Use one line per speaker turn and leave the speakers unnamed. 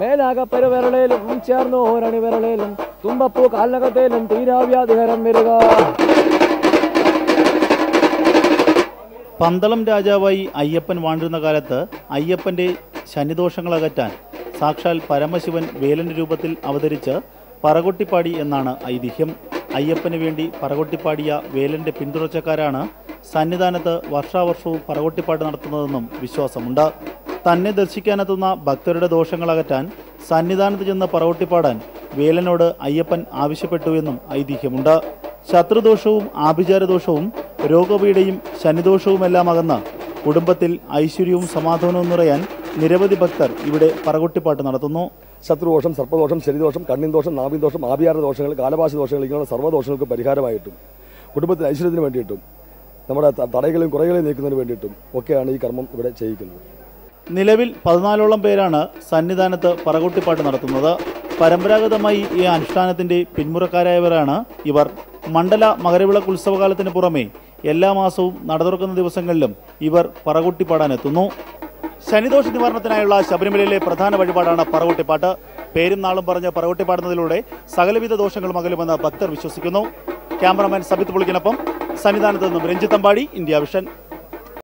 മേലാകപ്പരു വിരളേലും ചേർന്നു ഓരണി വിരളേലും തുമ്പപ്പൂ കാൽനകത്തേലും തീരാവ്യാധികരം വരിക.
പന്തളം രാജാവായി അയ്യപ്പൻ വാണ്ടിരുന്ന കാലത്ത് അയ്യപ്പന്റെ ശനിദോഷങ്ങൾ അകറ്റാൻ സാക്ഷാൽ പരമശിവൻ വേലന്റെ രൂപത്തിൽ അവതരിച്ച് പറകൊട്ടിപ്പാടി എന്നാണ് ഐതിഹ്യം. അയ്യപ്പന് വേണ്ടി പറകൊട്ടിപ്പാടിയ വേലന്റെ പിന്തുടർച്ചക്കാരാണ് സന്നിധാനത്ത് വർഷാവർഷവും പറകൊട്ടിപ്പാട്ട് നടത്തുന്നതെന്നും വിശ്വാസമുണ്ട്. തന്നെ ദർശിക്കാനെത്തുന്ന ഭക്തരുടെ ദോഷങ്ങൾ അകറ്റാൻ സന്നിധാനത്ത് ചെന്ന് പറവട്ടിപ്പാടാൻ വേലനോട് അയ്യപ്പൻ ആവശ്യപ്പെട്ടു എന്നും ഐതിഹ്യമുണ്ട്. ശത്രുദോഷവും ആഭിചാരദോഷവും രോഗപീഠയും ശനിദോഷവുമെല്ലാം അകന്ന് കുടുംബത്തിൽ ഐശ്വര്യവും സമാധാനവും നിറയാൻ നിരവധി ഭക്തർ ഇവിടെ പറകൊട്ടിപ്പാട്ട് നടത്തുന്നു.
ശത്രുദോഷം സർപ്പദോഷം ശരിദോഷം കണ്ണിൻ ദോഷം നാവിൻ ദോഷം ആഭിചാര ദോഷങ്ങൾ കാലഭാഷ ദോഷങ്ങൾ ഇങ്ങനെയുള്ള സർവദോഷങ്ങൾക്ക് പരിഹാരമായിട്ടും കുടുംബത്തിന് ഐശ്വര്യത്തിന് വേണ്ടിയിട്ടും നമ്മുടെ തടകളെയും കുറകളെയും നീക്കുന്നതിന് വേണ്ടിയിട്ടും ഒക്കെയാണ് ഈ കർമ്മം ഇവിടെ ചെയ്യിക്കുന്നത്.
നിലവിൽ പതിനാലോളം പേരാണ് സന്നിധാനത്ത് പറകുട്ടിപ്പാട്ട് നടത്തുന്നത്. പരമ്പരാഗതമായി ഈ അനുഷ്ഠാനത്തിന്റെ പിന്മുറക്കാരായവരാണ് ഇവർ. മണ്ഡല മകരവിളക്ക് ഉത്സവകാലത്തിന് പുറമെ എല്ലാ മാസവും നടതുറക്കുന്ന ദിവസങ്ങളിലും ഇവർ പറകുട്ടിപ്പാടാനെത്തുന്നു. ശനിദോഷ നിവാരണത്തിനായുള്ള ശബരിമലയിലെ പ്രധാന വഴിപാടാണ് പറകുട്ടിപ്പാട്ട്. പേരും നാളും പറഞ്ഞ് പറകുട്ടിപ്പാടുന്നതിലൂടെ സകലവിധ ദോഷങ്ങളും അകലുമെന്ന് ഭക്തർ വിശ്വസിക്കുന്നു. ക്യാമറമാൻ സബിത് പുളിക്കിനൊപ്പം സന്നിധാനത്ത് നിന്നും രഞ്ജിത്തമ്പാടി ഇന്ത്യ വിഷൻ.